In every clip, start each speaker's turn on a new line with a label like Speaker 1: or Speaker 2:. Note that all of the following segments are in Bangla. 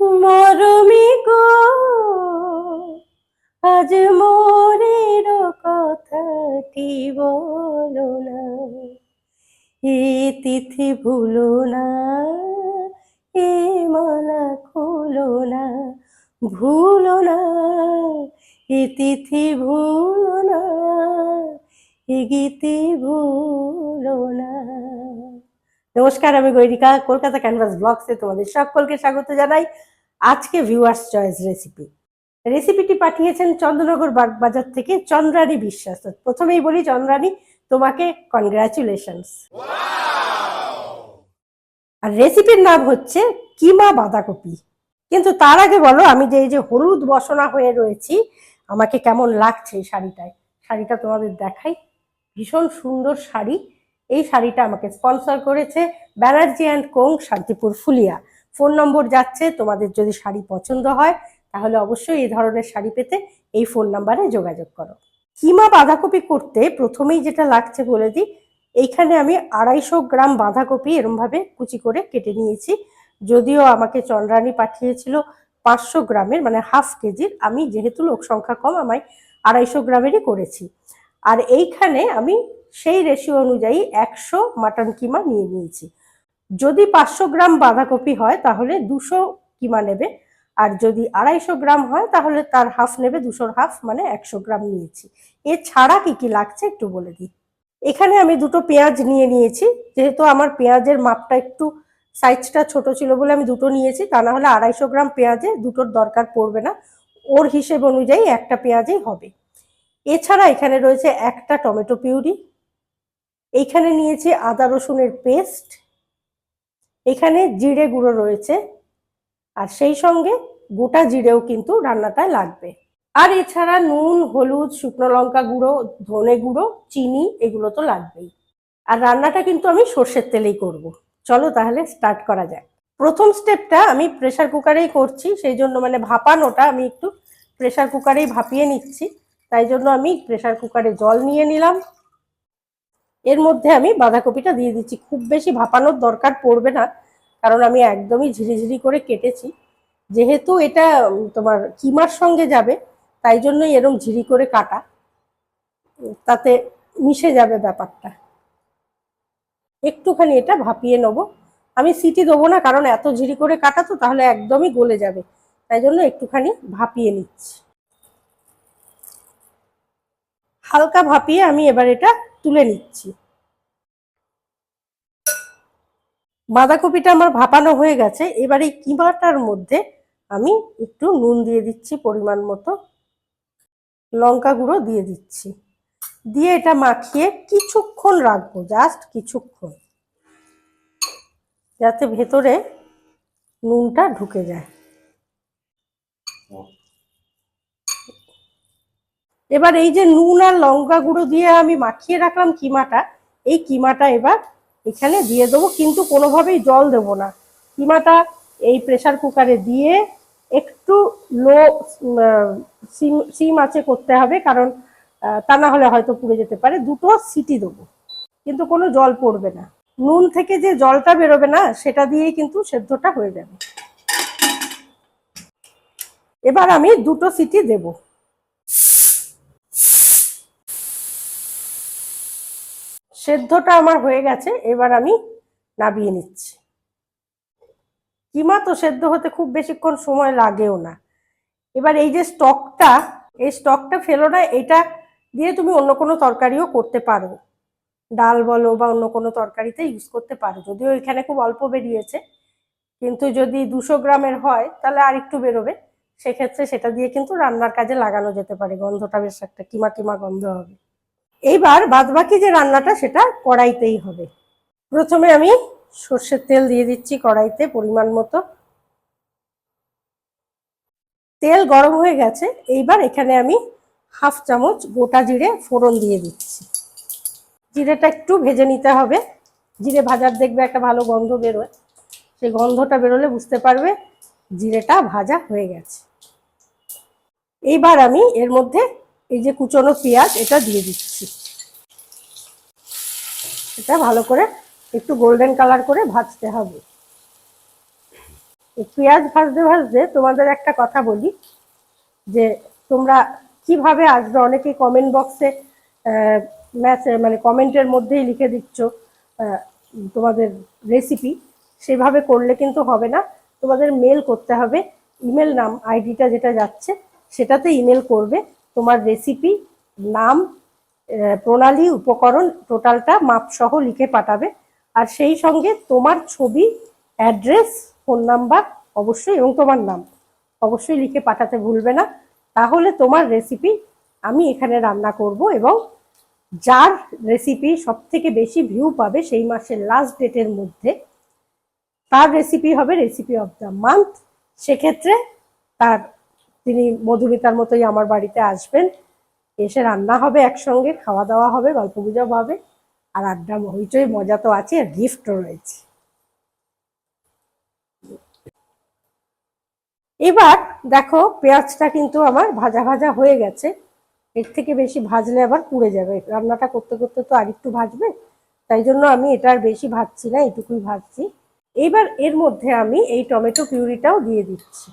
Speaker 1: মরমি গো, আজ মোরের কথাটি বলো না? এ তিথি ভুলো না, এ মালা খুলো না, ভুলো না, এ তিথি ভুলো না, এ গীতি ভুলো না। নমস্কার আমি গৈরিকা কলকাতা ক্যানভাস ব্লগসে তোমাদের সকলকে স্বাগত জানাই। আজকে ভিউয়ার্স চয়েস রেসিপি রেসিপিটি পাঠিয়েছেন চন্দ্রনগর বাগবাজার থেকে চন্দ্রানী বিশ্বাস। প্রথমেই বলি চন্দ্রানী তোমাকে কনগ্রাচুলেশনস আর রেসিপির নাম হচ্ছে কিমা বাঁধাকপি। কিন্তু তার আগে বলো আমি যে এই যে হলুদ বসনা হয়ে রয়েছি আমাকে কেমন লাগছে এই শাড়িটায়? শাড়িটা তোমাদের দেখাই। ভীষণ সুন্দর শাড়ি। এই শাড়িটা আমাকে স্পন্সর করেছে Banerjee and co Shantipur Phulia. Phone number যাচ্ছে, তোমাদের যদি শাড়ি পছন্দ হয়, তাহলে অবশ্যই এই ধরনের শাড়ি পেতে এই ফোন নাম্বারে যোগাযোগ করো। কিমা বাঁধাকপি করতে প্রথমেই যেটা লাগছে বলে দিই, এইখানে আমি আড়াইশো গ্রাম বাঁধাকপি এরমভাবে কুচি করে কেটে নিয়েছি। যদিও আমাকে চন্দ্রানী পাঠিয়েছিল পাঁচশো গ্রামের মানে হাফ কেজির। আমি যেহেতু লোক সংখ্যা কম, আমায় আড়াইশো গ্রামেরই করেছি। আর এইখানে আমি সেই রেশিও অনুযায়ী একশো মাটন কিমা নিয়ে নিয়েছি। যদি পাঁচশো গ্রাম বাঁধাকপি হয়, তাহলে দুশো কিমা নেবে। আর যদি আড়াইশো গ্রাম হয়, তাহলে তার হাফ নেবে, দুশোর হাফ মানে একশো গ্রাম নিয়েছি। এছাড়া কি কি লাগছে একটু বলে দিই। এখানে আমি দুটো পেঁয়াজ নিয়ে নিয়েছি। যেহেতু আমার পেঁয়াজের মাপটা একটু সাইজটা ছোট ছিল বলে আমি দুটো নিয়েছি, তা না হলে আড়াইশো গ্রাম পেঁয়াজে দুটোর দরকার পড়বে না। ওর হিসেব অনুযায়ী একটা পেঁয়াজেই হবে। এছাড়া এখানে রয়েছে একটা টমেটো পিউরি এইখানে নিয়েছি আদা রসুনের পেস্ট, এখানে জিরে গুঁড়ো রয়েছে, আর সেই সঙ্গে গোটা জিরেও কিন্তু রান্নাটায় লাগবে। আর এছাড়া নুন, হলুদ, শুকনো লঙ্কা গুঁড়ো, ধনে গুঁড়ো, চিনি, এগুলো তো লাগবেই। আর রান্নাটা কিন্তু আমি সর্ষের তেলেই করব। চলো তাহলে স্টার্ট করা যাক। প্রথম স্টেপটা আমি প্রেসার কুকারেই করছি, সেই জন্য মানে ভাপানোটা আমি একটু প্রেশার কুকারেই ভাপিয়ে নিচ্ছি, তাই জন্য আমি প্রেসার কুকারে জল নিয়ে নিলাম। এর মধ্যে আমি বাঁধাকপিটা দিয়ে দিচ্ছি। খুব বেশি ভাপানোর দরকার পড়বে না, কারণ আমি একদমই ঝিরিঝিরি করে কেটেছি। যেহেতু এটা তোমার কিমার সঙ্গে যাবে, তাই জন্যই এরম ঝিরি করে কাটা। তাতে মিশে যাবে ব্যাপারটা। একটুখানি এটা ভাপিয়ে নেব। আমি সিটি দেবো না, কারণ এত ঝিরি করে কাটা তো, তাহলে একদমই গলে যাবে। তাই জন্য একটুখানি ভাপিয়ে নিচ্ছি। হালকা ভাপিয়ে আমি এবার এটা তুলে নিচ্ছি। বাঁধাকপিটা আমার ভাপানো হয়ে গেছে। এবার এই কিমাটার মধ্যে আমি একটু নুন দিয়ে দিচ্ছি পরিমাণ মতো। লঙ্কা গুঁড়ো দিয়ে দিচ্ছি। দিয়ে এটা মাখিয়ে কিছুক্ষণ রাখব জাস্ট কিছুক্ষণ। যাতে ভেতরে নুনটা ঢুকে যায়। এবার এই যে নুন আর লঙ্কা গুঁড়ো দিয়ে আমি মাখিয়ে রাখলাম কিমাটা, এই কিমাটা এবার এখানে দিয়ে দেবো, কিন্তু কোনোভাবেই জল দেব না। কিমাটা এই প্রেসার কুকারে দিয়ে একটু লো সিম সিম আছে করতে হবে, কারণ তা না হলে হয়তো পুড়ে যেতে পারে। দুটো সিটি দেবো, কিন্তু কোনো জল পড়বে না। নুন থেকে যে জলটা বেরোবে না, সেটা দিয়েই কিন্তু সেদ্ধটা হয়ে যাবে। এবার আমি দুটো সিটি দেবো। সেদ্ধটা আমার হয়ে গেছে, এবার আমি নাবিয়ে নিচ্ছি। কিমা তো সেদ্ধ হতে খুব বেশিক্ষণ সময় লাগেও না। এবার এই যে স্টকটা, এই স্টকটা ফেলো না, এটা দিয়ে তুমি অন্য কোনো তরকারিও করতে পারো। ডাল বলো বা অন্য কোনো তরকারিতে ইউজ করতে পারো, যদিও এখানে খুব অল্প বেরিয়েছে। কিন্তু যদি দুশো গ্রামের হয়, তাহলে আর একটু বেরোবে। সেক্ষেত্রে সেটা দিয়ে কিন্তু রান্নার কাজে লাগানো যেতে পারে, গন্ধটা বেশ একটা কিমা কিমা গন্ধ হবে। এইবার বাদবাকি যে রান্নাটা সেটা কড়াইতেই হবে। প্রথমে আমি সর্ষের তেল দিয়ে দিচ্ছি কড়াইতে পরিমাণ মতো। তেল গরম হয়ে গেছে, এইবার এখানে আমি হাফ চামচ গোটা জিরে ফোড়ন দিয়ে দিচ্ছি। জিরেটা একটু ভেজে নিতে হবে। জিরে ভাজার দেখবে একটা ভালো গন্ধ বেরোয়। সেই গন্ধটা বেরোলে বুঝতে পারবে জিরেটা ভাজা হয়ে গেছে। এইবার আমি এর মধ্যে এই যে কুচনো পেঁয়াজ, এটা দিয়ে দিচ্ছি। এটা ভালো করে একটু গোল্ডেন কালার করে ভাজতে হবে। পেঁয়াজ ভাজতে ভাজতে তোমাদের একটা কথা বলি, যে তোমরা কীভাবে আসবে? অনেকে কমেন্ট বক্সে ম্যাসে মানে কমেন্টের মধ্যেই লিখে দিচ্ছ তোমাদের রেসিপি সেভাবে করলে কিন্তু হবে না। তোমাদের মেল করতে হবে। ইমেল নাম আইডিটা যেটা যাচ্ছে, সেটাতে ইমেল করবে। তোমার রেসিপি নাম প্রণালী, উপকরণ টোটালটা মাপসহ লিখে পাঠাবে। আর সেই সঙ্গে তোমার ছবি অ্যাড্রেস ফোন নাম্বার অবশ্যই এবং তোমার নাম অবশ্যই লিখে পাঠাতে ভুলবে না। তাহলে তোমার রেসিপি আমি এখানে রান্না করব এবং যার রেসিপি সব থেকে বেশি ভিউ পাবে সেই মাসের লাস্ট ডেটের মধ্যে, তার রেসিপি হবে রেসিপি অফ দ্য মান্থ সেক্ষেত্রে তার তিনি মধুমিতার মতোই আমার বাড়িতে আসবেন। এসে রান্না হবে একসঙ্গে, খাওয়া দাওয়া হবে, গল্প গুজব হবে, আর আড্ডা হইচই, মজা তো আছে আর গিফটও রয়েছে। এবার দেখো, পেঁয়াজটা কিন্তু আমার ভাজা ভাজা হয়ে গেছে। এর থেকে বেশি ভাজলে আবার পুড়ে যাবে। রান্নাটা করতে করতে তো আরেকটু ভাজবে, তাই জন্য আমি এটা আর বেশি ভাজছি না, এইটুকুই ভাজছি। এবার এর মধ্যে আমি এই টমেটো পিউরিটাও দিয়ে দিচ্ছি।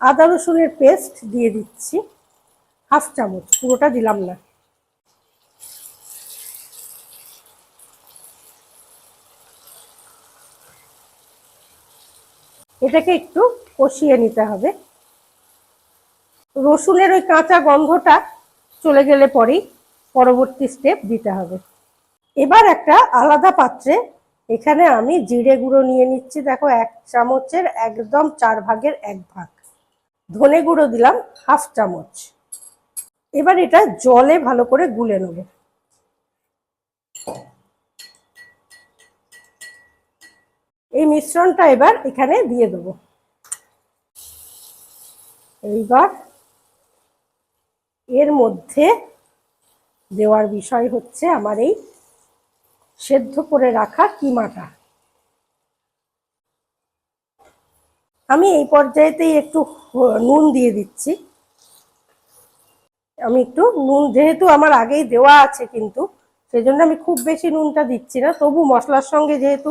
Speaker 1: আদা রসুনের পেস্ট দিয়ে দিচ্ছি হাফ চামচ, পুরোটা দিলাম না। এটাকে একটু কষিয়ে নিতে হবে। রসুনের ওই কাঁচা গন্ধটা চলে গেলে পরেই পরবর্তী স্টেপ দিতে হবে। এবার একটা আলাদা পাত্রে এখানে আমি জিরে গুঁড়ো নিয়ে নিচ্ছি। দেখো, এক চামচের একদম চার ভাগের এক ভাগ। ধনে গুঁড়ো দিলাম হাফ চামচ। এবার এটা জলে ভালো করে গুলে নেব। এই মিশ্রণটা এবার এখানে দিয়ে দেবো। এইবার এর মধ্যে দেওয়ার বিষয় হচ্ছে আমার এই সেদ্ধ করে রাখা কিমাটা। আমি এই পর্যায়েতেই একটু নুন দিয়ে দিচ্ছি। আমি একটু নুন, যেহেতু আমার আগেই দেওয়া আছে কিন্তু সেই জন্য আমি খুব বেশি নুনটা দিচ্ছি না। তবু মশলার সঙ্গে যেহেতু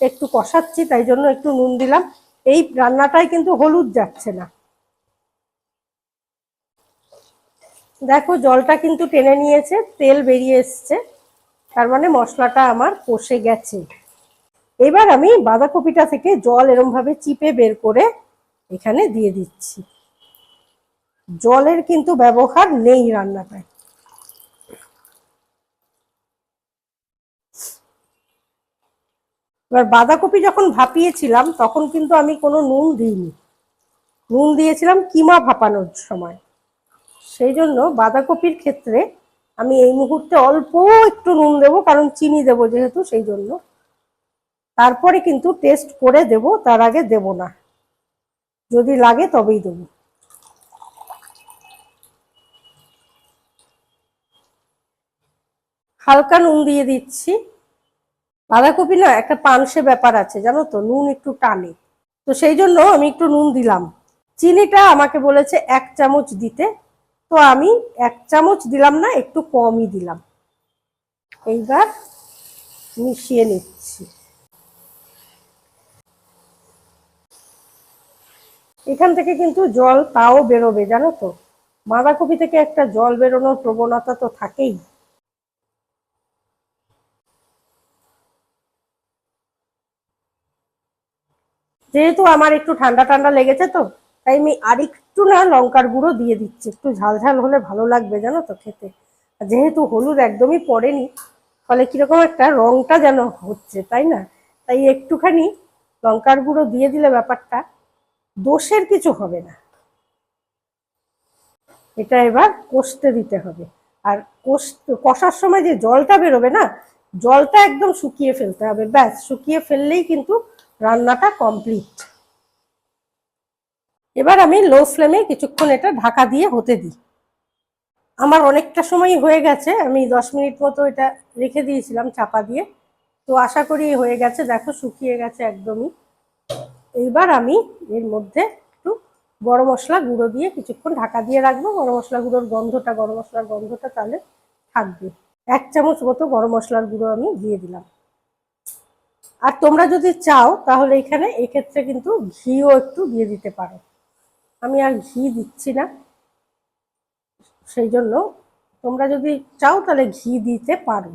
Speaker 1: একটু কষাচ্ছি, তাই জন্য একটু নুন দিলাম। এই রান্নাটায় কিন্তু হলুদ যাচ্ছে না। দেখো, জলটা কিন্তু টেনে নিয়েছে, তেল বেরিয়ে এসছে। তার মানে মশলাটা আমার কষে গেছে। এবার আমি বাঁধাকপিটা থেকে জল এরম ভাবে চিপে বের করে এখানে দিয়ে দিচ্ছি। জলের কিন্তু ব্যবহার নেই রান্নাটায়। এবার বাঁধাকপি যখন ভাপিয়েছিলাম, তখন কিন্তু আমি কোনো নুন দিইনি। নুন দিয়েছিলাম কিমা ভাপানোর সময়। সেই জন্য বাঁধাকপির ক্ষেত্রে আমি এই মুহূর্তে অল্প একটু নুন দেবো, কারণ চিনি দেবো যেহেতু, সেই জন্য। তারপরে কিন্তু টেস্ট করে দেব, তার আগে দেব না। যদি লাগে তবেই দেবো। হালকা নুন দিয়ে দিচ্ছি। বাঁধাকপি না, একটা পানসে ব্যাপার আছে, জানো তো, নুন একটু টানে। তো সেই জন্য আমি একটু নুন দিলাম। চিনিটা আমাকে বলেছে এক চামচ দিতে। তো আমি এক চামচ দিলাম না, একটু কমই দিলাম। এইবার মিশিয়ে নিচ্ছি। এখান থেকে কিন্তু জল তাও বেরোবে, জানো তো? বাঁধাকপি থেকে একটা জল বেরোনোর প্রবণতা তো থাকেই। যেহেতু আমার একটু ঠান্ডা ঠান্ডা লেগেছে তো, তাই আমি আরেকটু না লঙ্কার গুঁড়ো দিয়ে দিচ্ছি। একটু ঝাল ঝাল হলে ভালো লাগবে, জানো তো, খেতে। যেহেতু হলুদ একদমই পড়েনি, ফলে কীরকম একটা রংটা যেন হচ্ছে, তাই না? তাই একটুখানি লঙ্কার গুঁড়ো দিয়ে দিলে ব্যাপারটা। দোষের কিছু হবে না। এটা এবার কষতে দিতে হবে। আর কষ কষার সময় যে জলটা বেরোবে না, জলটা একদম শুকিয়ে ফেলতে হবে। ব্যাস, শুকিয়ে ফেললেই কিন্তু রান্নাটা কমপ্লিট এবার আমি লো ফ্লেমে কিছুক্ষণ এটা ঢাকা দিয়ে হতে দিই। আমার অনেকটা সময় হয়ে গেছে, আমি দশ মিনিট মতো এটা রেখে দিয়েছিলাম চাপা দিয়ে। তো আশা করি হয়ে গেছে। দেখো শুকিয়ে গেছে একদমই। এইবার আমি এর মধ্যে একটু গরম মশলা গুঁড়ো দিয়ে কিছুক্ষণ ঢাকা দিয়ে রাখব। গরম মশলা গুঁড়োর গন্ধটা, গরম মশলার গন্ধটা তাহলে থাকবে। এক চামচ মতো গরম মশলার গুঁড়ো আমি দিয়ে দিলাম। আর তোমরা যদি চাও তাহলে এখানে এক্ষেত্রে কিন্তু ঘিও একটু দিয়ে দিতে পারো। আমি আর ঘি দিচ্ছি না। সেই জন্য তোমরা যদি চাও তাহলে ঘি দিতে পারো।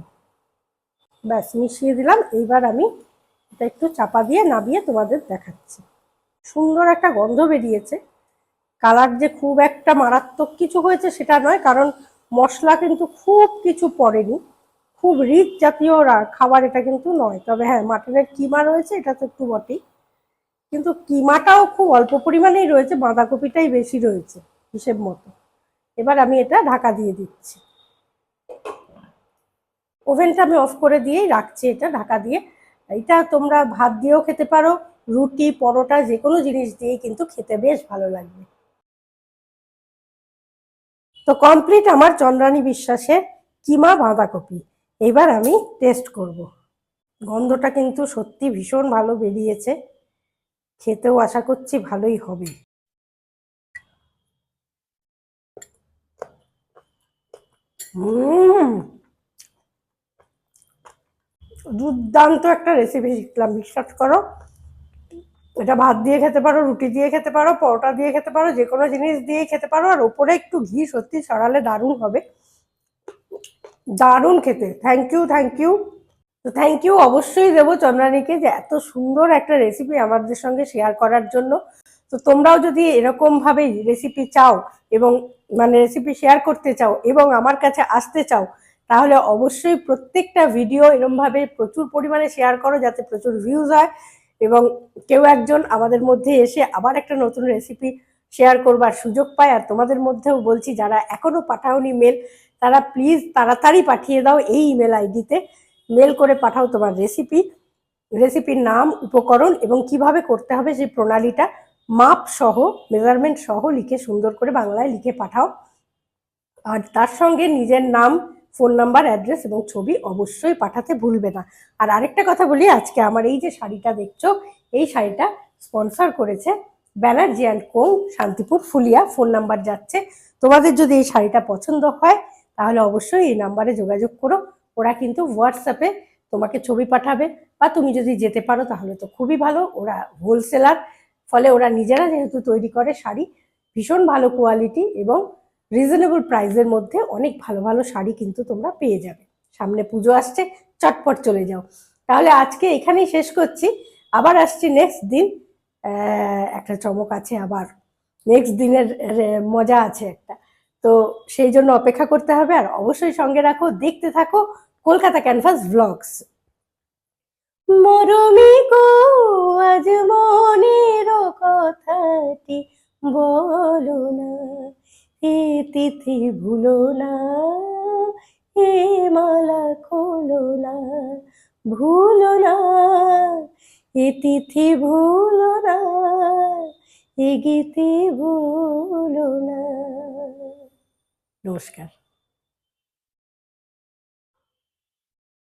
Speaker 1: ব্যাস, মিশিয়ে দিলাম। এইবার আমি এটা একটু চাপা দিয়ে নাবিয়ে তোমাদের দেখাচ্ছি। সুন্দর একটা গন্ধ বেরিয়েছে। কালার যে খুব একটা মারাত্মক কিছু হয়েছে সেটা নয়, কারণ মশলা কিন্তু খুব কিছু পড়েনি। খুব রিচ জাতীয় খাবার এটা কিন্তু নয়। তবে হ্যাঁ মাটনের কিমা রয়েছে, এটা তো একটু বটেই। কিন্তু কিমাটাও খুব অল্প পরিমাণেই রয়েছে, বাঁধাকপিটাই বেশি রয়েছে হিসেব মতো। এবার আমি এটা ঢাকা দিয়ে দিচ্ছি। ওভেনটা আমি অফ করে দিয়েই রাখছি এটা, ঢাকা দিয়ে। এটা তোমরা ভাত দিয়েও খেতে পারো, রুটি, পরোটা যে কোনো জিনিস দিয়েই কিন্তু খেতে বেশ ভালো লাগবে। তো কমপ্লিট আমার চন্দ্রানী বিশ্বাসের কিমা বাঁধাকপি। এবার আমি টেস্ট করব। গন্ধটা কিন্তু সত্যি ভীষণ ভালো বেরিয়েছে। খেতেও আশা করছি ভালোই হবে। হুম দুর্দান্ত একটা রেসিপি শিখলাম, বিশ্বাস করো। এটা ভাত দিয়ে খেতে পারো, রুটি দিয়ে খেতে পারো, পরোটা দিয়ে খেতে পারো, যে কোনো জিনিস দিয়ে খেতে পারো, আর ওপরে একটু ঘি সত্যি ছড়ালে দারুণ হবে। দারুণ খেতে। থ্যাংক ইউ থ্যাংক ইউ তো থ্যাংক ইউ অবশ্যই দেবো চন্দ্রানীকে যে এত সুন্দর একটা রেসিপি আমাদের সঙ্গে শেয়ার করার জন্য। তো তোমরাও যদি এরকম ভাবে রেসিপি চাও এবং মানে রেসিপি শেয়ার করতে চাও এবং আমার কাছে আসতে চাও তাহলে অবশ্যই প্রত্যেকটা ভিডিও এরমভাবে প্রচুর পরিমাণে শেয়ার করো যাতে প্রচুর ভিউজ হয় এবং কেউ একজন আমাদের মধ্যে এসে আবার একটা নতুন রেসিপি শেয়ার করবার সুযোগ পায়। আর তোমাদের মধ্যেও বলছি, যারা এখনও পাঠাওনি মেল তারা প্লিজ তাড়াতাড়ি পাঠিয়ে দাও এই ইমেল আইডিতে মেল করে পাঠাও তোমার রেসিপি রেসিপির নাম, উপকরণ এবং কীভাবে করতে হবে সেই প্রণালীটা। মাপ সহ মেজারমেন্ট সহ লিখে সুন্দর করে বাংলায় লিখে পাঠাও। আর তার সঙ্গে নিজের নাম ফোন নাম্বার, অ্যাড্রেস এবং ছবি অবশ্যই পাঠাতে ভুলবে না। আর আরেকটা কথা বলি, আজকে আমার এই যে শাড়িটা দেখছ, এই শাড়িটা স্পন্সর করেছে Banerjee and co Shantipur Phulia. Phone number যাচ্ছে। তোমাদের যদি এই শাড়িটা পছন্দ হয়, তাহলে অবশ্যই এই নাম্বারে যোগাযোগ করো। ওরা কিন্তু হোয়াটসঅ্যাপে তোমাকে ছবি পাঠাবে। বা তুমি যদি যেতে পারো, তাহলে তো খুবই ভালো। ওরা হোলসেলার ফলে ওরা নিজেরা যেহেতু তৈরি করে শাড়ি, ভীষণ ভালো কোয়ালিটি এবং রিজনেবল প্রাইসের মধ্যে অনেক ভালো ভালো শাড়ি কিন্তু তোমরা পেয়ে যাবে। সামনে পুজো আসছে, চটপট চলে যাও। তাহলে আজকে এখানেই শেষ করছি। আবার আসছি নেক্সট দিন। একটা চমক আছে আবার। নেক্সট দিনের মজা আছে একটা। তো সেই জন্য অপেক্ষা করতে হবে। আর অবশ্যই সঙ্গে রাখো, দেখতে থাকো কলকাতা ক্যানভাস ব্লগস মরমি গো, আজ মনের কথাটি বলো না। এ তিথি ভুলো না, এ মালা খোলো না, ভুলো না, এ তিথি ভুলো না, এ গীতি ভুলো না। নমস্কার।